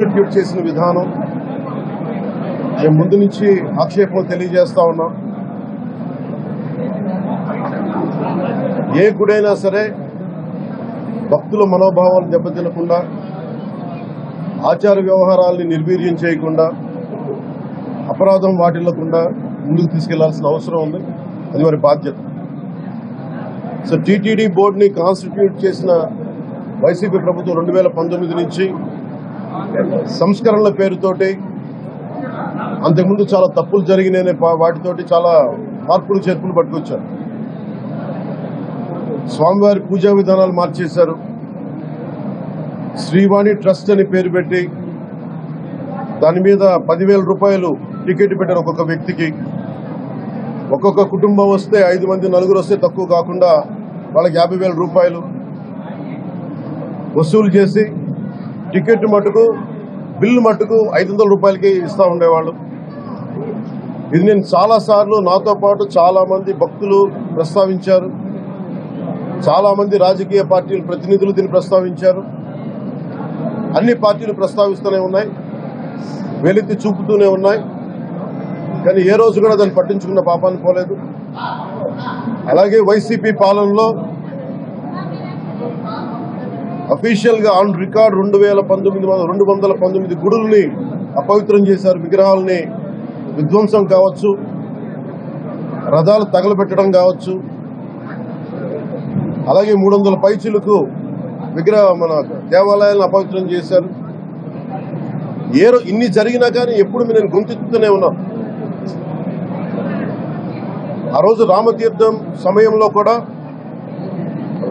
Execute చేసిన విధానం. మేము ముందు నుంచి ఆక్షేపం తెలియజేస్తా ఉన్నాం. ఏ గుడైనా సరే భక్తుల మనోభావాలు దెబ్బతినకుండా ఆచార వ్యవహారాల్ని నిర్వీర్యం చేయకుండా అపరాధం వాటిల్లకుండా ముందుకు తీసుకెళ్ళాల్సిన అవసరం ఉంది. అది వారి బాధ్యత. సో టీటీడీ బోర్డుని కాన్స్టిట్యూట్ చేసిన వైసీపీ ప్రభుత్వం రెండు వేల పంతొమ్మిది నుంచి సంస్కరణల పేరుతోటి అంతకుముందు చాలా తప్పులు జరిగినాయనే వాటితోటి చాలా మార్పులు చేర్పులు పట్టుకొచ్చారు. స్వామివారి పూజా విధానాలు మార్చేశారు. శ్రీవాణి ట్రస్ట్ అని పేరు పెట్టి దాని మీద పదివేల రూపాయలు టికెట్ పెట్టారు ఒక్కొక్క వ్యక్తికి. ఒక్కొక్క కుటుంబం వస్తే ఐదు మంది నలుగురు వస్తే తక్కువ కాకుండా వాళ్ళకి యాభై వేల రూపాయలు వసూలు చేసి టికెట్ మటుకు బిల్లు మటుకు ఐదు వందల రూపాయలకి ఇస్తూ ఉండేవాళ్ళు. ఇది నేను చాలా సార్లు నాతో పాటు చాలామంది భక్తులు ప్రస్తావించారు. చాలామంది రాజకీయ పార్టీల ప్రతినిధులు దీన్ని ప్రస్తావించారు. అన్ని పార్టీలు ప్రస్తావిస్తూనే ఉన్నాయి. వెలితి చూపుతూనే ఉన్నాయి. కానీ ఏ రోజు కూడా దాన్ని పట్టించుకున్న పాపాన్ని పోలేదు. అలాగే వైసీపీ పాలనలో అఫీషియల్గా ఆన్ రికార్డ్ రెండు వేల పంతొమ్మిది రెండు వందల పంతొమ్మిది గుడుల్ని అపవిత్రం చేశారు విగ్రహాలని. విధ్వంసం కావచ్చు రథాలు తగలబెట్టడం కావచ్చు. అలాగే మూడు వందల పైచులకు విగ్రహ మన దేవాలయాలను అపవిత్రం చేశారు. ఏ ఇన్ని జరిగినా కానీ ఎప్పుడు నేను గొంతెత్తుతూనే ఉన్నాను ఆ రోజు రామతీర్థం సమయంలో కూడా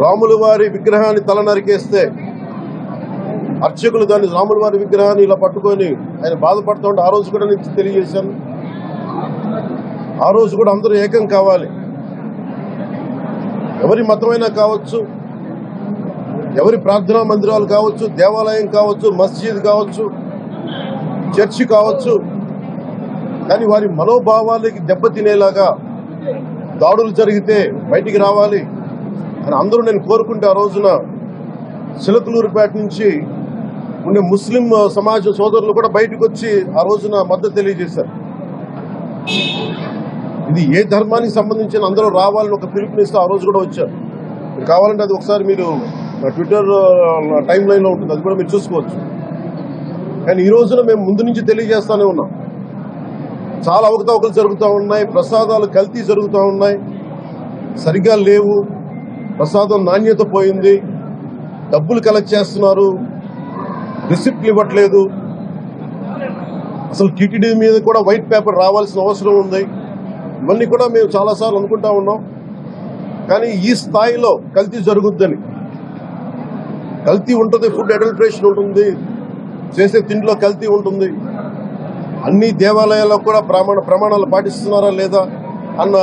రాముల వారి విగ్రహాన్ని తల నరికేస్తే అర్చకులు దాన్ని రాముల వారి విగ్రహాన్ని ఇలా పట్టుకొని ఆయన బాధపడుతూ ఉంటే ఆ రోజు కూడా నేను తెలియజేశాను. ఆ రోజు కూడా అందరూ ఏకం కావాలి. ఎవరి మతమైనా కావచ్చు ఎవరి ప్రార్థనా మందిరాలు కావచ్చు దేవాలయం కావచ్చు మస్జిద్ కావచ్చు చర్చి కావచ్చు కానీ వారి మనోభావాలకి దెబ్బతినేలాగా దాడులు జరిగితే బయటికి రావాలి. అని అందరూ నేను కోరుకుంటే ఆ రోజున చిలకలూరుపేట నుంచి ఉండే ముస్లిం సమాజ సోదరులు కూడా బయటకు వచ్చి ఆ రోజున మద్దతు తెలియజేశారు. ఇది ఏ ధర్మానికి సంబంధించిన అందరూ రావాలని ఒక పిలుపునిస్తూ ఆ రోజు కూడా వచ్చారు. మీరు కావాలంటే అది ఒకసారి మీరు నా ట్విట్టర్ టైం లైన్లో ఉంటుంది. అది కూడా మీరు చూసుకోవచ్చు. కానీ ఈ రోజున మేము ముందు నుంచి తెలియజేస్తానే ఉన్నాం. చాలా అవకతవకలు జరుగుతూ ఉన్నాయి ప్రసాదాలు కల్తీ జరుగుతూ ఉన్నాయి సరిగ్గా లేవు. ప్రసాదం నాణ్యత పోయింది. డబ్బులు కలెక్ట్ చేస్తున్నారు. రిసిప్ట్లు ఇవ్వట్లేదు. అసలు టీటీడీ మీద కూడా వైట్ పేపర్ రావాల్సిన అవసరం ఉంది. ఇవన్నీ కూడా మేము చాలాసార్లు అనుకుంటా ఉన్నాం. కానీ ఈ స్థాయిలో కల్తీ జరుగుద్దని. కల్తీ ఉంటుంది ఫుడ్ అడల్ట్రేషన్ ఉంటుంది చేసే తిండిలో కల్తీ ఉంటుంది. అన్ని దేవాలయాల్లో కూడా ప్రమాణ ప్రమాణాలు పాటిస్తున్నారా లేదా అన్న